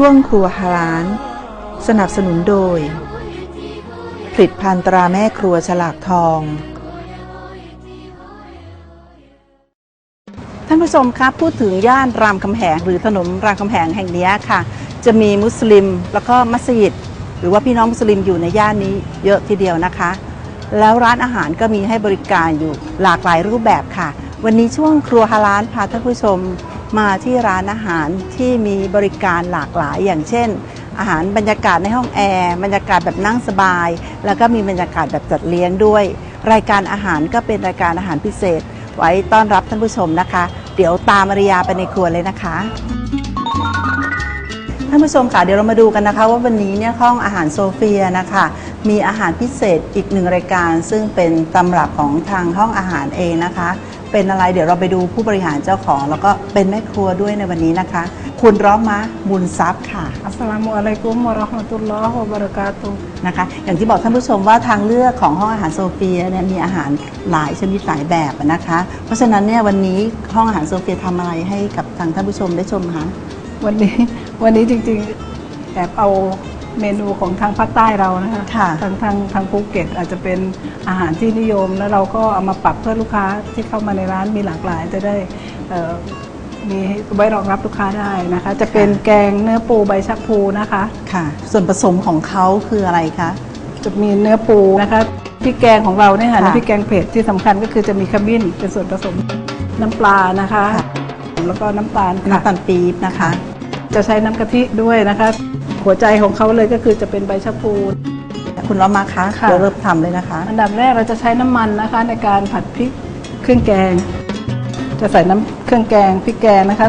ช่วงครัวฮาลาน สนับสนุนโดย ผลิตภัณฑ์ตราแม่ครัวฉลากทอง ท่านผู้ชมครับพูดถึงย่านรามคำแหงหรือถนนรามคำแหงแห่งนี้ค่ะ จะมีมุสลิมแล้วก็มัสยิด หรือว่าพี่น้องมุสลิมอยู่ในย่านนี้เยอะทีเดียวนะคะ แล้วร้านอาหารก็มีให้บริการอยู่หลากหลายรูปแบบค่ะ วันนี้ช่วงครัวฮาลานพาท่านผู้ชม มาที่ร้านอาหารที่มีบริการหลากหลาย อย่างเช่น อาหารบรรยากาศในห้องแอร์บรรยากาศแบบนั่งสบาย แล้วก็มีบรรยากาศแบบจัดเลี้ยงด้วย รายการอาหารก็เป็นรายการอาหารพิเศษ ไว้ต้อนรับท่านผู้ชมนะคะ เดี๋ยวตามมาริยาไปในครัวเลยนะคะท่านผู้ชมค่ะเดี๋ยวเรามาดูกันนะคะ ว่าวันนี้เนี่ยห้องอาหารโซเฟียนะคะมีอาหารพิเศษอีกหนึ่งรายการ ซึ่งเป็นตำรับของทางห้องอาหารเองนะคะ เป็นอะไรเดี๋ยวเราไปดูผู้บริหารเจ้าของ แล้วก็เป็นแม่ครัวด้วยในวันนี้นะคะ คุณร้อมมะบุญทรัพย์ค่ะ Assalamualaikum warahmatullahi wabarakatuh นะคะอย่างที่บอกท่านผู้ชมว่าทางเลือกของห้องอาหารโซเฟียเนี่ยมีอาหารหลายชนิดหลายแบบนะคะ เพราะฉะนั้นเนี่ยวันนี้ห้องอาหารโซเฟียทำอะไรให้กับทางท่านผู้ชมได้ชมคะ วันนี้วันนี้จริงๆ แอบเอา เมนูของทางภาคใต้เรานะคะค่ะทางทางทางภูเก็ตอาจจะเป็นอาหารที่นิยม แล้วเราก็เอามาปรับเพื่อลูกค้าที่เข้ามาในร้านมีหลากหลายจะได้เอ่อมีไว้รองรับลูกค้าได้นะคะ จะเป็นแกงเนื้อปูใบชะพูนะคะ ค่ะ ส่วนผสมของเขาคืออะไรคะ จะมีเนื้อปูนะคะพริกแกงของเราเนี่ยค่ะค่ะ น้ำพริกแกงเผ็ดที่สำคัญก็คือจะมีขมิ้นเป็นส่วนผสมน้ำปลานะคะค่ะแล้วก็น้ำตาลค่ะ น้ำตาลปี๊บนะคะ จะใช้น้ำกะทิด้วยนะคะหัวใจของเขาเลยก็คือจะเป็นใบชะพู คุณล้อมมาคะค่ะ เดี๋ยวเริ่มทำเลยนะคะ อันดับแรกเราจะใช้น้ำมันนะคะ ในการผัดพริกเครื่องแกง จะใส่น้ำเครื่องแกงพริกแกงนะคะ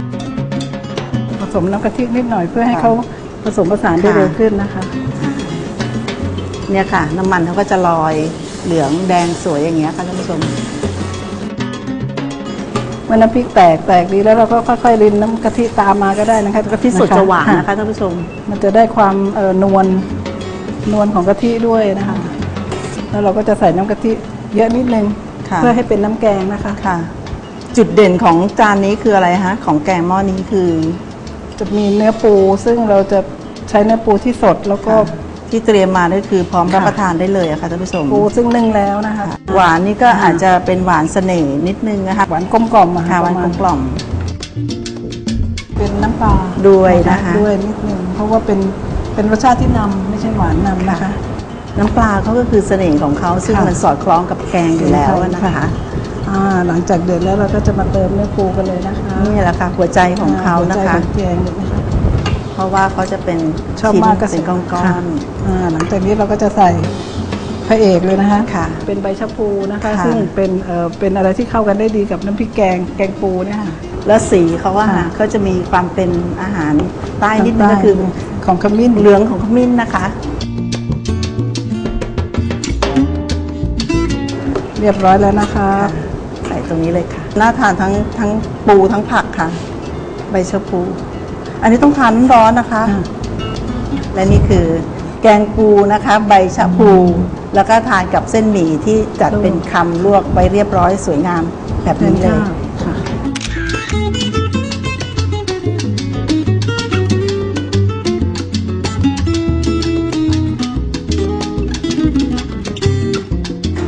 ผสมน้ำกะทินิดหน่อยเพื่อให้ค่ะเขาผสมผสานได้ค่ะ เร็วขึ้นนะคะ เนี่ยค่ะ น้ำมันเขาก็จะลอยเหลืองแดงสวยอย่างเงี้ยค่ะท่านผู้ชม เมื่อน้ำพริกแตกแตกดีแล้วเราก็ค่อยๆรินน้ำกะทิตามมาก็ได้นะคะกะทิสดจะหวานนะคะท่านผู้ชม มันจะได้ความเอ่อนวลนวลของกะทิด้วยนะคะ แล้วเราก็จะใส่น้ำกะทิเยอะนิดนึงค่ะ เพื่อให้เป็นน้ำแกงนะคะ ค่ะ จุดเด่นของจานนี้คืออะไรคะของแกงหม้อนี้คือ จะมีเนื้อปูซึ่งเราจะใช้เนื้อปูที่สดแล้วก็ ที่เตรียมมาก็คือพร้อมรับค่ะประทานได้เลยอะค่ะท่านผู้ชมปูซึ่งนึ่งแล้วนะคะ หวานนี่ก็อาจจะเป็นหวานเสน่ห์นิดนึงนะคะหวานกลมกล่อมอะค่ะหวานประกมลณมกล่อม เป็นน้ำปลาด้วยนะคะด้วยนิดนึงเพราะว่าเป็นเป็นรสชาติที่นำไม่ใช่หวานนำนะคะ น้ำปลาเขาก็คือเสน่ห์ของเขาซึ่งค่ะมันสอดคล้องกับแกงอยู่แล้วอะนะคะอ่าหลังจากเดือดแล้วเราก็จะมาเติมเนื้อปูกันเลยนะคะนี่แหละค่ะหัวใจของเขาหัวนะใจคะของแกงเลยนะคะ เพราะว่าเขาจะเป็นชอบชิ้นมากก็เป็นก้อนค่ะอ่าหลังจากนี้เราก็จะใส่พระเอกเลยนะคะๆค่ะ เป็นใบชะพูนะคะ ค่ะ ซึ่งเป็นเอ่อเป็นอะไรที่เข้ากันได้ดีกับน้ำพริกแกงแกงปูเนี่ยค่ะ แล้วสีเขาว่าค่ะ เขาจะมีความเป็นอาหารใต้นิดนึงก็คือของขมิ้นเหลืองของขมิ้นนะคะ เรียบร้อยแล้วนะคะ ใส่ตรงนี้เลยค่ะ น่าทานทั้งทั้งปูทั้งผักค่ะ ใบชะพู อันนี้ต้องทานร้อนๆนะคะอ่าและนี่คือแกงปูนะคะ ใบชะพู แล้วก็ทานกับเส้นหมี่ที่จัดเป็นคำลวกไว้เรียบร้อยสวยงามแบบนี้เลยค่ะ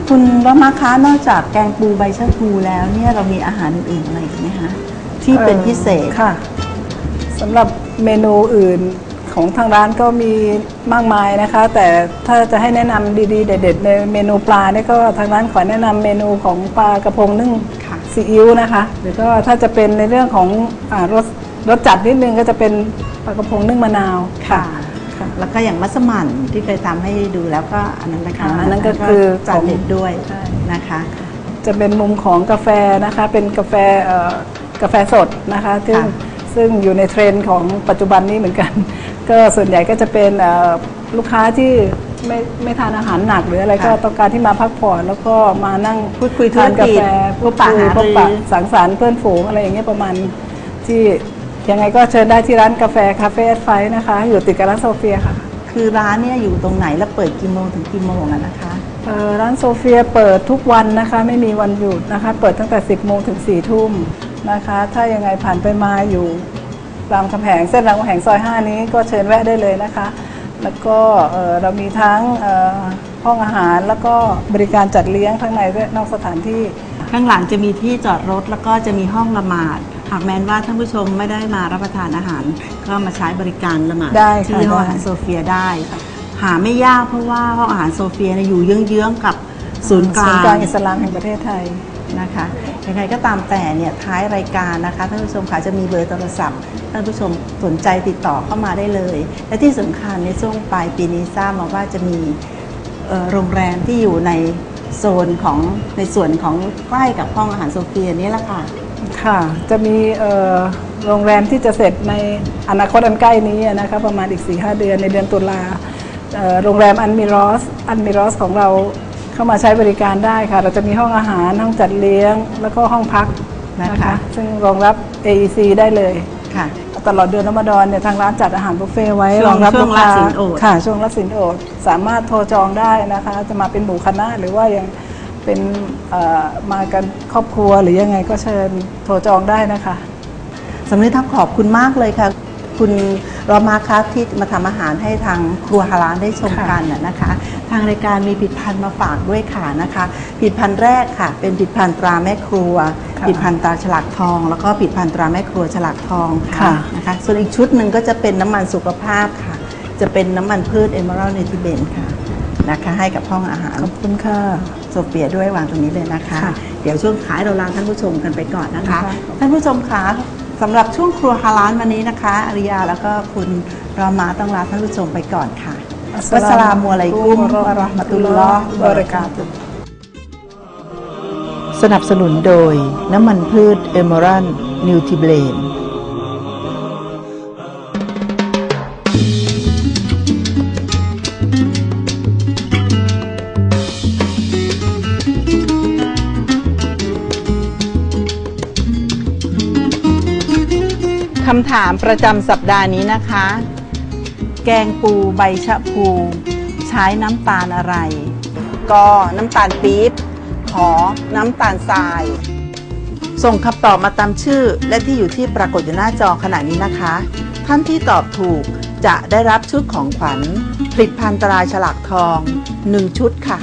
คุณรัมาคะนอกจากแกงปูใบชะพูแล้วเนี่ยเรามีอาหารอื่นๆอะไรอีกไหมคะที่เป็นพิเศษค่ะ สำหรับเมนูอื่นของทางร้านก็มีมากมายนะคะ แต่ถ้าจะให้แนะนำดีๆ เด็ด ๆ ในเมนูปลาเนี่ยก็ทางร้านขอแนะนำเมนูของปลากระพงนึ่งค่ะซีอิ๊วนะคะ หรือก็ถ้าจะเป็นในเรื่องของอารสรสจัดนิดนึงก็จะเป็นปลากระพงนึ่งมะนาวค่ะค่ะ แล้วก็อย่างมัสมั่นที่เคยทำให้ดูแล้วก็อันนั้นนะคะอ่าอันนั้นก็คือจานเด็ดด้วยใช่นะคะ จะเป็นมุมของกาแฟนะคะ เป็นกาแฟเอ่อกาแฟสดนะคะซึ่งค่ะ ซึ่งอยู่ในเทรนด์ของปัจจุบันนี้เหมือนกัน ก็ส่วนใหญ่ก็จะเป็นเอ่อลูกค้าที่ไม่ไม่ทานอาหารหนักหรืออะไรก็ต้องการที่มาพักผ่อนแล้วก็มานั่งพูดคุยธุทารนกากิจแฟพบปะคุยหาพบปะรือสังสรรค์เพื่อนฝูงอะไรอย่างเงี้ยประมาณที่ยังไงก็เชิญได้ที่ร้านกาแฟคาเฟ่แอดไฟนะคะ อยู่ติดกับร้านโซเฟียค่ะ คือร้านเนี่ยอยู่ตรงไหนและเปิดกี่โมงถึงกี่โมงอะนะคะเอ่อร้านโซเฟียเปิดทุกวันนะคะ ไม่มีวันหยุดนะคะ เปิดตั้งแต่ 10โมงถึง4ทุ่ม นะคะ ถ้ายังไงผ่านไปมาอยู่รามคำแหงเส้นรามคำแหงซอย 5 นี้ก็เชิญแวะได้เลยนะคะ แล้วก็เอ่อเรามีทั้งเอ่อห้องอาหารแล้วก็บริการจัดเลี้ยงทั้งในและนอกสถานที่ ข้างหลังจะมีที่จอดรถแล้วก็จะมีห้องละหมาด หากแม้นว่าท่านผู้ชมไม่ได้มารับประทานอาหาร ก็มาใช้บริการละหมาดได้ค่ะที่ห้องอาหารได้โซเฟียได้ หาไม่ยากเพราะว่าห้องอาหารโซเฟียเนี่ยอยู่เยื้องๆกับศูนย์กลาศูนย์กลางงอิสลามแห่งประเทศไทย นะคะยังไงก็ตามแต่เนี่ยท้ายรายการนะคะท่านผู้ชมค่ะจะมีเบอร์โทรศัพท์ท่านผู้ชมสนใจติดต่อเข้ามาได้เลย และที่สำคัญในช่วงปลายปีนี้ทราบมาว่าจะมีโรงแรมที่อยู่ในโซนของในส่วนของใกล้กับห้องอาหารโซเฟียนี่แหละค่ะค่ะ จะมีโรงแรมที่จะเสร็จในอนาคตอันใกล้นี้นะคะประมาณอีก4-5 เดือนในเดือนตุลาโรงแรมอันมิรอสอันมิรอสของเรา เข้ามาใช้บริการได้ค่ะ เราจะมีห้องอาหารห้องจัดเลี้ยง แล้วก็ห้องพักนะนะคะคะ ซึ่งรองรับ AEC ได้เลย ค่ะ ตลอดเดือนรอมฎอนเนี่ยทางร้านจัดอาหารบุฟเฟ่ต์ไว้ช่วงรองรับช่วงลูกค้ารับศีลอด ค่ะ ช่วงรับสินโอดสามารถโทรจองได้นะคะ จะมาเป็นหมู่คณะหรือว่ายังเป็นเอ่อมากันครอบครัวหรือยังไงก็เชิญโทรจองได้นะคะ สำนึกทับขอบคุณมากเลยค่ะ คุณ รอมาครับที่มาทำอาหารให้ทางครัวฮาลานได้ชมค่ะกันน่ะนะคะ ทางรายการมีผลิตภัณฑ์มาฝากด้วยค่ะนะคะผลิตภัณฑ์แรกค่ะ เป็นผลิตภัณฑ์ตราแม่ครัวผลิตภัณฑ์ตราฉลากทอง แล้วก็ผลิตภัณฑ์ตราแม่ครัวฉลากทองค่ะค่ะ นะคะส่วนอีกชุดหนึ่งก็จะเป็นน้ำมันสุขภาพค่ะ จะเป็นน้ำมันพืชเอเมอรัลเนติเบนค่ะ นะคะ ให้กับห้องอาหารขอบคุณค่ะโซเฟียด้วยวางตรงนี้เลยนะคะค่ะเดี๋ยวช่วงขายเราลาท่านผู้ชมกันไปก่อนนะคะค่ะท่านผู้ชมคะสำหรับช่วงครัวฮาลานวันนี้นะคะอาริยาแล้วก็คุณรอมาต้องลาท่านผู้ชมไปก่อนค่ะวัสสลามุอะลัยกุมวะเราะห์มะตุลลอฮ์วะบะเราะกาตุฮ์สนับสนุนโดยน้ำมันพืชเอเมอรัลนิวทริเบลน คำถามประจำสัปดาห์นี้นะคะ แกงปูใบชะพู ใช้น้ำตาลอะไร ก็น้ำตาลปี๊บขอน้ำตาลทราย ส่งคำตอบมาตามชื่อ และที่อยู่ที่ปรากฏอยู่หน้าจอขณะนี้นะคะ ท่านที่ตอบถูกจะได้รับชุดของขวัญ ผลิตภัณฑ์ตราฉลากทอง 1 ชุดค่ะ